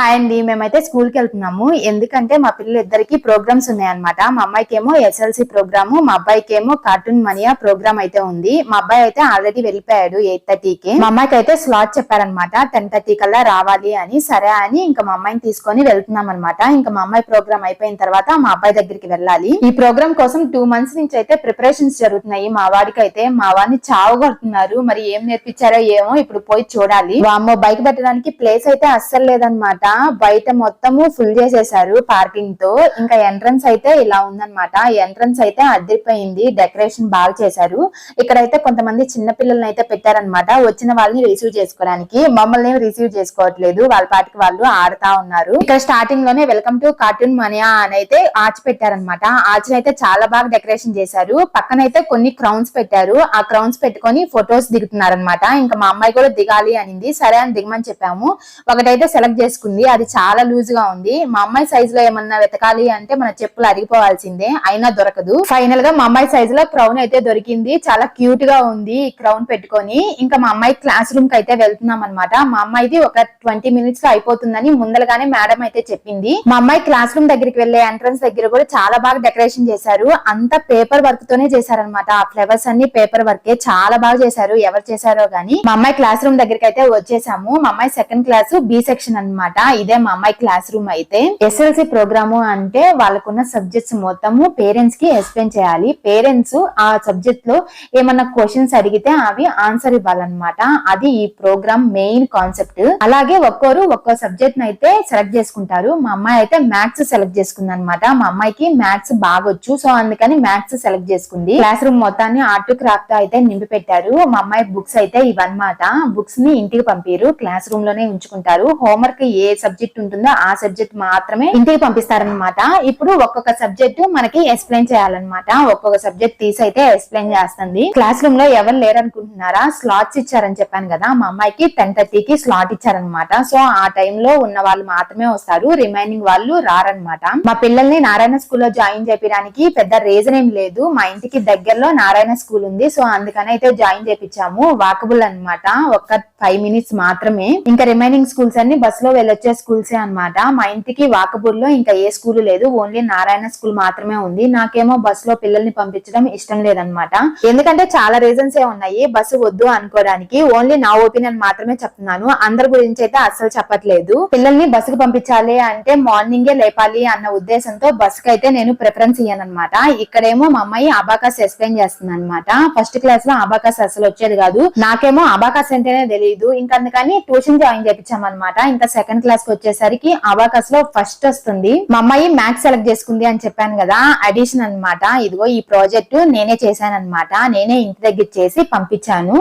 Hi అండి మేమైతే స్కూల్కి వెళ్తున్నాము. ఎందుకంటే మా పిల్లలు ఇద్దరికి ప్రోగ్రామ్స్ ఉన్నాయన్నమాట. మా అమ్మాయికి ఏమో ఎస్ఎల్సి ప్రోగ్రాము మా అబ్బాయికి ఏమో కార్టూన్ మనియా ప్రోగ్రామ్ అయితే ఉంది. మా అబ్బాయి అయితే ఆల్రెడీ వెళ్ళిపోయాడు ఎయిట్ థర్టీకి మా అమ్మాయికి అయితే స్లాట్ చెప్పారనమాట టెన్ థర్టీ కల్లా రావాలి అని. సరే అని ఇంకా మా అమ్మాయిని తీసుకొని వెళ్తున్నాం అనమాట ఇంకా మా అమ్మాయి ప్రోగ్రామ్ అయిపోయిన తర్వాత మా అబ్బాయి దగ్గరికి వెళ్ళాలి. ఈ ప్రోగ్రామ్ కోసం టూ మంత్స్ నుంచి అయితే ప్రిపరేషన్స్ జరుగుతున్నాయి. మా వాడికి అయితే మా వాడిని చావు కొడుతున్నారు. మరి ఏం నేర్పించారో ఏమో ఇప్పుడు పోయి చూడాలి. అమ్మో బైక్ పెట్టడానికి ప్లేస్ అయితే అస్సలు లేదనమాట బయట మొత్తము ఫుల్ చేసేసారు పార్కింగ్తో. ఇంకా ఎంట్రన్స్ అయితే ఇలా ఉందన్నమాట. ఎంట్రన్స్ అయితే అద్దరిపోయింది. డెకరేషన్ బాగా చేశారు. ఇక్కడైతే కొంతమంది చిన్న పిల్లల్ని అయితే పెట్టారనమాట వచ్చిన వాళ్ళని రిసీవ్ చేసుకోవడానికి. మమ్మల్ని రిసీవ్ చేసుకోవట్లేదు. వాళ్ళ పాటికి వాళ్ళు ఆడుతా ఉన్నారు. ఇక్కడ స్టార్టింగ్లోనే వెల్కమ్ టు కార్టూన్ మనియా అని అయితే ఆర్చ్ పెట్టారనమాట ఆర్చ్ అయితే చాలా బాగా డెకరేషన్ చేశారు. పక్కనైతే కొన్ని క్రౌన్స్ పెట్టారు. ఆ క్రౌన్స్ పెట్టుకొని ఫొటోస్ దిగుతున్నారనమాట ఇంకా మా అమ్మాయి కూడా దిగాలి అనింది. సరే అని దిగమని చెప్పాము. ఒకటైతే సెలెక్ట్ చేసుకుంది. అది చాలా లూజ్గా ఉంది. మా అమ్మాయి సైజ్లో ఏమన్నా వెతకాలి అంటే మన చెప్పులు అరిగిపోవాల్సిందే. అయినా దొరకదు. ఫైనల్గా మా అమ్మాయి సైజ్లో క్రౌన్ అయితే దొరికింది. చాలా క్యూట్గా ఉంది ఈ క్రౌన్ పెట్టుకొని. ఇంకా మా అమ్మాయి క్లాస్ రూమ్కి అయితే వెళ్తున్నాం అనమాట మా అమ్మాయిది ఒక ట్వంటీ మినిట్స్లో అయిపోతుందని ముందరగానే మేడం అయితే చెప్పింది. మా అమ్మాయి క్లాస్ రూమ్ దగ్గరికి వెళ్ళే ఎంట్రన్స్ దగ్గర కూడా చాలా బాగా డెకరేషన్ చేశారు. అంతా పేపర్ వర్క్ తోనే చేశారనమాట ఆ ఫ్లవర్స్ అన్ని పేపర్ వర్కే చాలా బాగా చేశారు. ఎవరు చేశారో గానీ. మా అమ్మాయి క్లాస్ రూమ్ దగ్గరికి అయితే వచ్చేసాము. మా అమ్మాయి సెకండ్ క్లాస్ బి సెక్షన్ అన్నమాట. ఇదే మా అమ్మాయి క్లాస్ రూమ్ అయితే. ఎస్ఎల్సి ప్రోగ్రాము అంటే వాళ్ళకున్న సబ్జెక్ట్స్ మొత్తము పేరెంట్స్కి ఎక్స్ప్లెయిన్ చేయాలి. పేరెంట్స్ ఆ సబ్జెక్ట్లో ఏమన్నా క్వశ్చన్స్ అడిగితే అవి ఆన్సర్ ఇవ్వాలన్నమాట. అది ఈ ప్రోగ్రామ్ మెయిన్ కాన్సెప్ట్ అలాగే ఒక్కోరు ఒక్కో సబ్జెక్ట్ అయితే సెలెక్ట్ చేసుకుంటారు. మా అమ్మాయి అయితే మ్యాథ్స్ సెలెక్ట్ చేసుకుంది అనమాట మా అమ్మాయికి మ్యాథ్స్ బాగొచ్చు. సో అందుకని మ్యాథ్స్ సెలెక్ట్ చేసుకుంది. క్లాస్ రూమ్ మొత్తాన్ని ఆర్ట్ క్రాఫ్ట్ అయితే నింపి పెట్టారు మా అమ్మాయి బుక్స్ అయితే ఇవన్నమాట. బుక్స్ని ఇంటికి పంపిరు. క్లాస్ రూమ్లోనే ఉంచుకుంటారు. హోంవర్క్ ఏ ఏ సబ్జెక్ట్ ఉంటుందో ఆ సబ్జెక్ట్ మాత్రమే ఇంటికి పంపిస్తారనమాట ఇప్పుడు ఒక్కొక్క సబ్జెక్ట్ మనకి ఎక్స్ప్లెయిన్ చేయాలన్నమాట. ఒక్కొక్క సబ్జెక్ట్ తీసి అయితే ఎక్స్ప్లెయిన్ చేస్తుంది. క్లాస్ రూమ్లో ఎవరు లేరనుకుంటున్నారా? స్లాట్స్ ఇచ్చారని చెప్పాను కదా మా అమ్మాయికి టెన్ థర్టీకి స్లాట్ ఇచ్చారనమాట సో ఆ టైంలో ఉన్న వాళ్ళు మాత్రమే వస్తారు. రిమైనింగ్ వాళ్ళు రారనమాట మా పిల్లల్ని నారాయణ స్కూల్లో జాయిన్ చేయడానికి పెద్ద రీజన్ ఏం లేదు. మా ఇంటికి దగ్గరలో నారాయణ స్కూల్ ఉంది. సో అందుకని అయితే జాయిన్ చేపించాము వాకబుల్ అన్నమాట. ఒక్క ఫైవ్ మినిట్స్ మాత్రమే. ఇంకా రిమైనింగ్ స్కూల్స్ అన్ని బస్లో వెళ్ళొచ్చే. స్కూల్సే అనమాట మా ఇంటికి వాకబుల్లో ఇంకా ఏ స్కూల్ లేదు. ఓన్లీ నారాయణ స్కూల్ మాత్రమే ఉంది. నాకేమో బస్లో పిల్లల్ని పంపించడం ఇష్టం లేదనమాట ఎందుకంటే చాలా రీజన్స్ ఏ ఉన్నాయి. బస్సు వద్దు అనుకోవడానికి ఓన్లీ నా ఒపీనియన్ మాత్రమే చెప్తున్నాను. అందరి గురించి అయితే అస్సలు చెప్పట్లేదు. పిల్లల్ని బస్సుకు పంపించాలి అంటే మార్నింగే లేపాలి అన్న ఉద్దేశంతో బస్ అయితే నేను ప్రిఫరెన్స్ ఇయ్యానమాట అనమాట ఇక్కడేమో మా అమ్మాయి అబాకాస్ ఎక్స్ప్లెయిన్ చేస్తుంది అనమాట ఫస్ట్ క్లాస్లో అబాకాస్ అసలు వచ్చేది కాదు. నాకేమో అబాకాస్ అంటేనే తెలియదు ఇంకా అందుకని ట్యూషన్ జాయిన్ చేపించామన్నమాట ఇంకా సెకండ్ క్లాస్ కి వచ్చేసరికి అబాకస్లో ఫస్ట్ వస్తుంది. మా అమ్మాయి మ్యాథ్స్ సెలెక్ట్ చేసుకుంది అని చెప్పాను కదా అడిషన్ అన్నమాట. ఇదిగో ఈ ప్రాజెక్ట్ నేనే చేశాను అనమాట నేనే ఇంటి దగ్గర చేసి పంపించాను.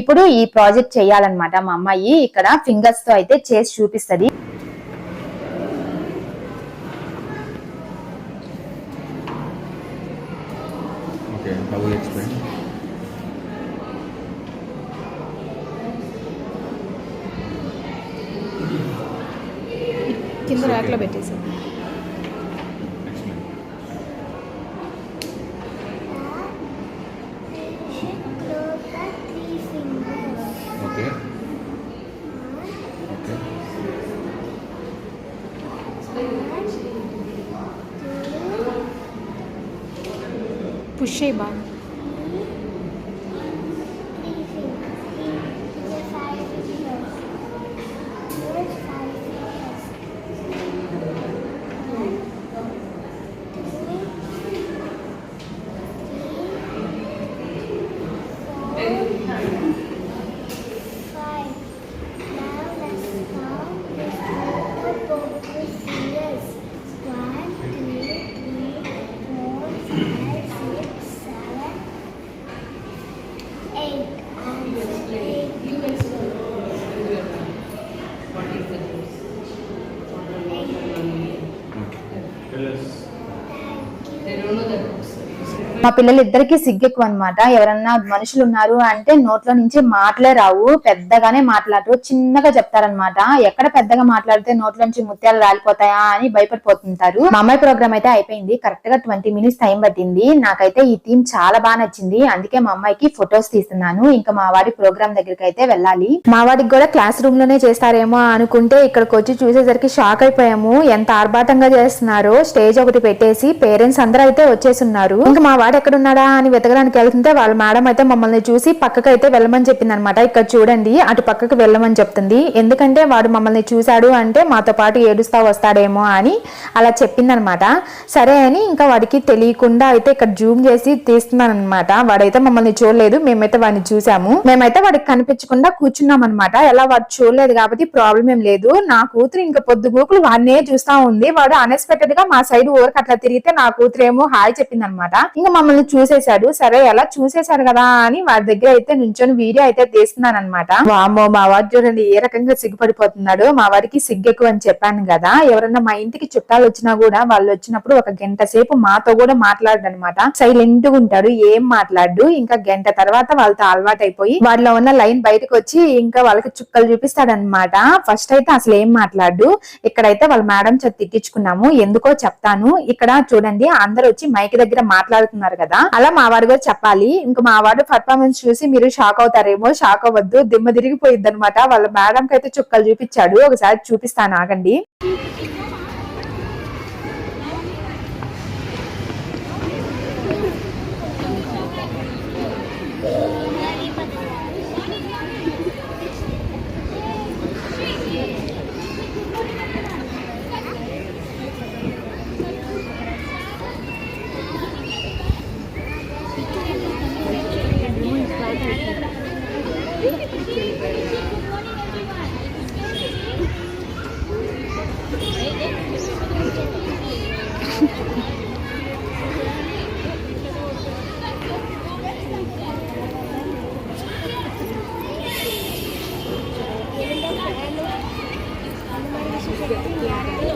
ఇప్పుడు ఈ ప్రాజెక్ట్ చేయాలన్నమాట మా అమ్మాయి. ఇక్కడ ఫింగర్స్తో అయితే చేసి చూపిస్తది. కింద Okay. ర్యాక్లో పెట్టేసి Explain. Okay. Okay. పుష్ చేయి బాగా మా పిల్లలిద్దరికి ఇద్దరికి ఎక్కువ అనమాట ఎవరన్నా మనుషులు ఉన్నారు అంటే నోట్లో నుంచి మాటలే రావు. పెద్దగానే మాట్లాడరు. చిన్నగా చెప్తారనమాట ఎక్కడ పెద్దగా మాట్లాడితే నోట్లో నుంచి ముత్యాలు రాలిపోతాయా అని భయపడిపోతుంటారు. మా అమ్మాయి ప్రోగ్రామ్ అయితే అయిపోయింది. కరెక్ట్గా ట్వంటీ మినిట్స్ టైం పట్టింది. నాకైతే ఈ థీమ్ చాలా బాగా నచ్చింది. అందుకే మా అమ్మాయికి ఫొటోస్ తీస్తున్నాను. ఇంకా మా వాడి ప్రోగ్రామ్ దగ్గరికి అయితే వెళ్ళాలి. మా వాడికి కూడా క్లాస్ రూమ్లోనే చేస్తారేమో అనుకుంటే ఇక్కడికి వచ్చి చూసేసరికి షాక్ అయిపోయాము. ఎంత ఆర్భాటంగా చేస్తున్నారో. స్టేజ్ ఒకటి పెట్టేసి పేరెంట్స్ అందరూ అయితే వచ్చేసున్నారు. ఇంకా మా వాడు ఎక్కడ ఉన్నాడా అని వెతకడానికి వెళ్తుంటే వాళ్ళ మేడం అయితే మమ్మల్ని చూసి పక్కకు అయితే వెళ్ళమని చెప్పింది అనమాట ఇక్కడ చూడండి అటు పక్కకు వెళ్ళమని చెప్తుంది. ఎందుకంటే వాడు మమ్మల్ని చూశాడు అంటే మాతో పాటు ఏడుస్తా వస్తాడేమో అని అలా చెప్పిందనమాట సరే అని ఇంకా వాడికి తెలియకుండా అయితే ఇక్కడ జూమ్ చేసి తీస్తున్నాను వాడైతే మమ్మల్ని చూడలేదు మేమైతే వాడిని చూసాము మేమైతే వాడికి కనిపించకుండా కూర్చున్నాం అనమాట ఎలా వాడు చూడలేదు కాబట్టి ప్రాబ్లం ఏం లేదు. నా కూతురు ఇంకా పొద్దు గూకులు వాడినే చూస్తా ఉంది. వాడు అన్ఎక్స్పెక్టెడ్గా మా సైడ్ ఊరికి అట్లా తిరిగితే నా కూతురు ఏమో హాయ్ చెప్పింది అనమాట ఇంకా మమ్మల్ని చూసేశాడు. సరే ఎలా చూసేశాడు కదా అని వాడి దగ్గర అయితే నుంచొని వీడియో అయితే తీస్తున్నాను అనమాట వామ్మో మా వాడు చూడండి ఏ రకంగా సిగ్గుపడిపోతున్నాడు. మా వారికి సిగ్గు ఎక్కువ అని చెప్పాను కదా. ఎవరన్నా మా ఇంటికి చుట్టాలు వచ్చినా కూడా వాళ్ళు వచ్చినప్పుడు ఒక గంట సేపు మాతో కూడా మాట్లాడు అనమాట సైలెంట్గా ఉంటాడు ఏం మాట్లాడు. ఇంకా గంట తర్వాత వాళ్ళతో అలవాటు అయిపోయి వాళ్ళలో ఉన్న లైన్ బయటకు వచ్చి ఇంకా వాళ్ళకి చుక్కలు చూపిస్తాడనమాట ఫస్ట్ అయితే అసలు ఏం మాట్లాడు. ఇక్కడైతే వాళ్ళ మేడం చేత తిట్టించుకున్నాము. ఎందుకో చెప్తాను. ఇక్కడ చూడండి అందరు వచ్చి మైక్ దగ్గర మాట్లాడుతున్నారు కదా? అలా మా వాడు కూడా చెప్పాలి. ఇంకా మా వాడు పర్ఫార్మెన్స్ చూసి మీరు షాక్ అవుతారేమో షాక్ అవ్వద్దు దిమ్మ తిరిగిపోయింది అనమాట వాళ్ళ మేడం అయితే చుక్కలు చూపించాడు. ఒకసారి చూపిస్తాను ఆగండి. Yeah.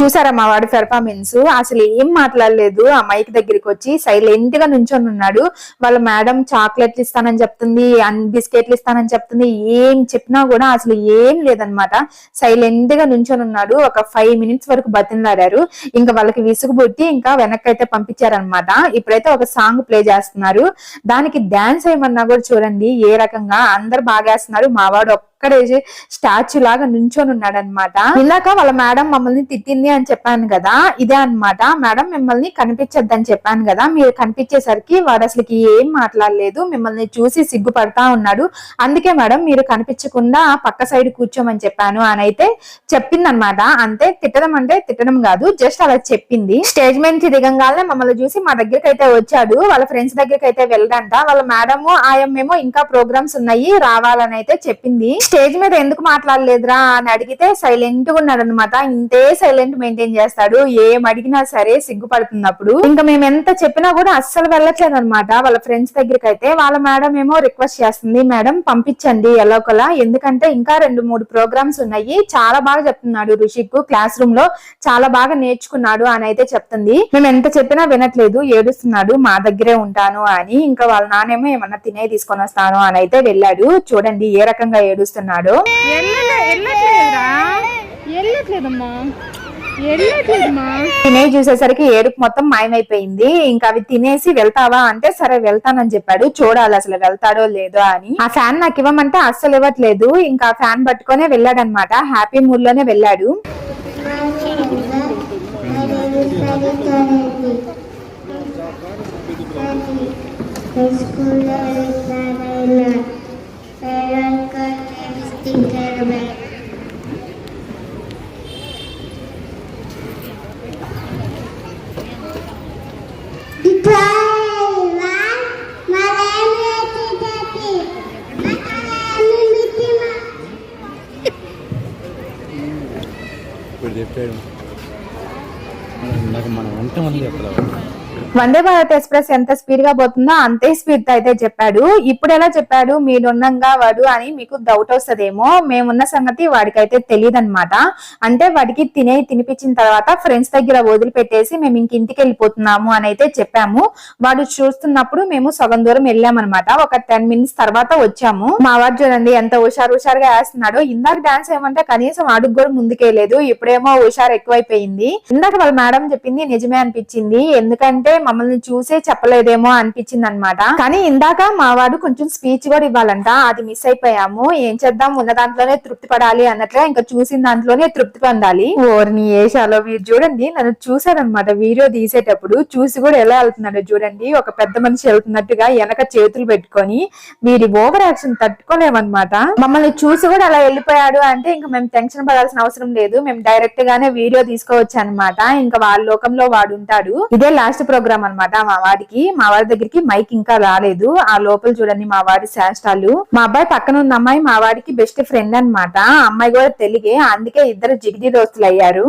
చూసారా మా వాడి పెర్ఫార్మెన్స్ అసలు ఏం మాట్లాడలేదు. ఆ మైక్ దగ్గరికి వచ్చి సైలెంట్గా నుంచొని ఉన్నాడు. వాళ్ళ మేడం చాక్లెట్లు ఇస్తానని చెప్తుంది అన్ బిస్కెట్లు ఇస్తానని చెప్తుంది ఏం చెప్పినా కూడా అసలు ఏం లేదనమాట సైలెంట్గా నుంచొని ఉన్నాడు. ఒక ఫైవ్ మినిట్స్ వరకు బతిలాడారు ఇంకా వాళ్ళకి విసుగుబొట్టి ఇంకా వెనక్కి అయితే పంపించారనమాట ఇప్పుడైతే ఒక సాంగ్ ప్లే చేస్తున్నారు. దానికి డాన్స్ ఏమన్నా కూడా చూడండి. ఏ రకంగా అందరు బాగా వేస్తున్నారు. మావాడు ఒక్కడే స్టాచ్యూ లాగా నుంచొని ఉన్నాడు అనమాట ఇందాక వాళ్ళ మేడం మమ్మల్ని తిట్టింది అని చెప్పాను కదా ఇదే అన్నమాట. మేడం మిమ్మల్ని కనిపించొద్దని చెప్పాను కదా మీరు కనిపించేసరికి వాడు అసలుకి ఏం మాట్లాడలేదు మిమ్మల్ని చూసి సిగ్గుపడతా ఉన్నాడు. అందుకే మేడం మీరు కనిపించకుండా పక్క సైడ్ కూర్చోమని చెప్పాను అని అయితే చెప్పిందనమాట అంతే తిట్టడం అంటే తిట్టడం కాదు జస్ట్ అలా చెప్పింది. స్టేజ్ మీద నుంచి దిగంగానే మమ్మల్ని చూసి మా దగ్గరికి అయితే వచ్చాడు వాళ్ళ ఫ్రెండ్స్ దగ్గరికి అయితే వెళ్ళడంట. వాళ్ళ మేడము ఆయమ్మేమో ఇంకా ప్రోగ్రామ్స్ ఉన్నాయి రావాలని అయితే చెప్పింది. స్టేజ్ మీద ఎందుకు మాట్లాడలేదురా అని అడిగితే సైలెంట్గా ఉన్నాడు అనమాట ఇంతే సైలెంట్ మెయింటైన్ చేస్తాడు. ఏం అడిగినా సరే సిగ్గుపడుతున్నప్పుడు ఇంకా మేము ఎంత చెప్పినా కూడా అస్సలు వెళ్ళట్లేదు అనమాట వాళ్ళ ఫ్రెండ్స్ దగ్గరికి అయితే వాళ్ళ మేడం ఏమో రిక్వెస్ట్ చేస్తుంది. మేడం పంపించండి ఎలాగోలా. ఎందుకంటే ఇంకా రెండు మూడు ప్రోగ్రామ్స్ ఉన్నాయి. చాలా బాగా చెప్తున్నాడు రుషిక్. క్లాస్ రూమ్లో చాలా బాగా నేర్చుకున్నాడు అని అయితే చెప్తుంది. మేము ఎంత చెప్పినా వినట్లేదు. ఏడుస్తున్నాడు. మా దగ్గరే ఉంటాను అని ఇంకా వాళ్ళ నానేమో ఏమన్నా తినే తీసుకొని వస్తాను అని అయితే వెళ్ళాడు. చూడండి ఏ రకంగా ఏడుస్తున్నాడు. వెళ్ళట్లేదమ్మా తినే చూసేసరికి ఏడుపు మొత్తం మాయమైపోయింది. ఇంకా అవి తినేసి వెళ్తావా అంటే సరే వెళ్తానని చెప్పాడు. చూడాలి అసలు వెళ్తాడో లేదో అని. ఆ ఫ్యాన్ నాకు ఇవ్వమంటే అస్సలు ఇవ్వట్లేదు. ఇంకా ఆ ఫ్యాన్ పట్టుకొనే వెళ్ళాడు అనమాట హ్యాపీ మూడ్లోనే వెళ్ళాడు స్కూల్లో తింటారు ఇప్పుడు చెప్పాడు. ఇందాక మనం ఉంటామని చెప్పలేదు వందే భారత్ ఎక్స్ప్రెస్ ఎంత స్పీడ్గా పోతుందో అంతే స్పీడ్తో అయితే చెప్పాడు. ఇప్పుడు ఎలా చెప్పాడు? మీరున్నంగా వాడు అని మీకు డౌట్ వస్తదేమో. మేమున్న సంగతి వాడికైతే తెలియదు అనమాట అంటే వాడికి తినే తినిపించిన తర్వాత ఫ్రెండ్స్ దగ్గర వదిలిపెట్టేసి మేము ఇంక ఇంటికి వెళ్ళిపోతున్నాము అని అయితే చెప్పాము. వాడు చూస్తున్నప్పుడు మేము సగం దూరం వెళ్ళామన్నమాట. ఒక టెన్ మినిట్స్ తర్వాత వచ్చాము. మా వాడు చూడండి ఎంత హుషారు హుషారుగా వేస్తున్నాడు. ఇందాక డాన్స్ ఏమంటే కనీసం వాడికి కూడా ముందుకేయలేదు ఇప్పుడేమో హుషారు ఎక్కువైపోయింది. ఇందాక వాళ్ళ మేడం చెప్పింది నిజమే అనిపించింది. ఎందుకంటే మమ్మల్ని చూసే చెప్పలేదేమో అనిపించింది అనమాట కానీ ఇందాక మా వాడు కొంచెం స్పీచ్ కూడా ఇవ్వాలంట. అది మిస్ అయిపోయాము. ఏం చేద్దాం? ఉన్న దాంట్లోనే తృప్తి పడాలి అన్నట్లే ఇంకా చూసిన దాంట్లోనే తృప్తి పొందాలి. ఓర్ని ఏషాలో మీరు చూడండి. నన్ను చూసారనమాట వీడియో తీసేటప్పుడు. చూసి కూడా ఎలా వెళ్తున్నాడో చూడండి. ఒక పెద్ద మనిషి వెళ్తున్నట్టుగా వెనక చేతులు పెట్టుకొని వీడి ఓవర్ యాక్షన్ తట్టుకోలేమన్నమాట. మమ్మల్ని చూసి కూడా అలా వెళ్ళిపోయాడు అంటే ఇంకా మేము టెన్షన్ పడాల్సిన అవసరం లేదు. మేము డైరెక్ట్ గానే వీడియో తీసుకోవచ్చు అనమాట ఇంకా వాళ్ళ లోకంలో వాడు ఉంటాడు. ఇదే లాస్ట్ ప్రోగ్రామ్ అన్నమాట. మా వాడికి మా వాడి దగ్గరికి మైక్ ఇంకా రాలేదు. ఆ లోపల చూడండి మా వాడి శాస్త్రాలు మా అబ్బాయి పక్కన ఉన్న అమ్మాయి మా వాడికి బెస్ట్ ఫ్రెండ్ అన్నమాట. అమ్మాయి కూడా తెలుగే. అందుకే ఇద్దరు జిగిజి దోస్తులు అయ్యారు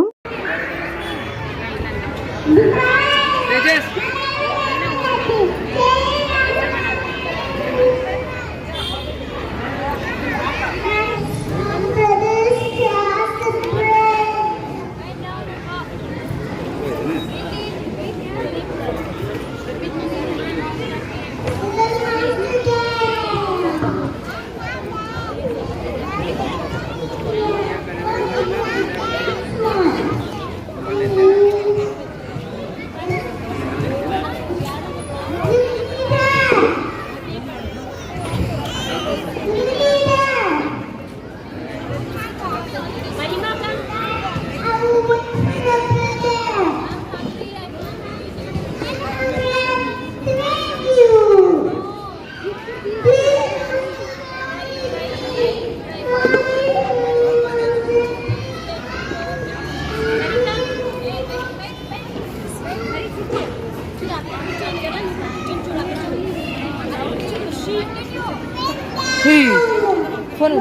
คน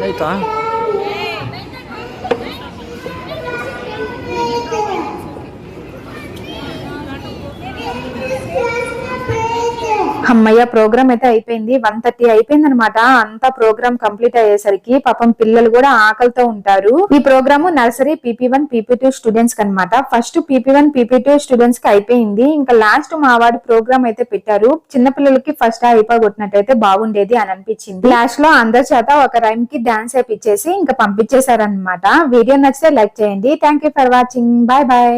ได้ตัว అమ్మయ్య ప్రోగ్రామ్ అయితే అయిపోయింది. వన్ థర్టీ అయిపోయింది అనమాట అంతా ప్రోగ్రామ్ కంప్లీట్ అయ్యేసరికి పాపం పిల్లలు కూడా ఆకలితో ఉంటారు. ఈ programme nursery PP one PP two స్టూడెంట్స్కి అనమాట first PP one PP two స్టూడెంట్స్కి అయిపోయింది. ఇంకా లాస్ట్ మా వాడు ప్రోగ్రామ్ అయితే పెట్టారు. చిన్న పిల్లలకి ఫస్ట్ అయిపోగొట్టినట్టయితే బాగుండేది అని అనిపించింది. లాస్ట్లో అందరి చేత ఒక రైమ్కి డాన్స్ అయిపించేసి ఇంకా పంపించేశారనమాట వీడియో నచ్చితే లైక్ చేయండి. Thank you for watching bye bye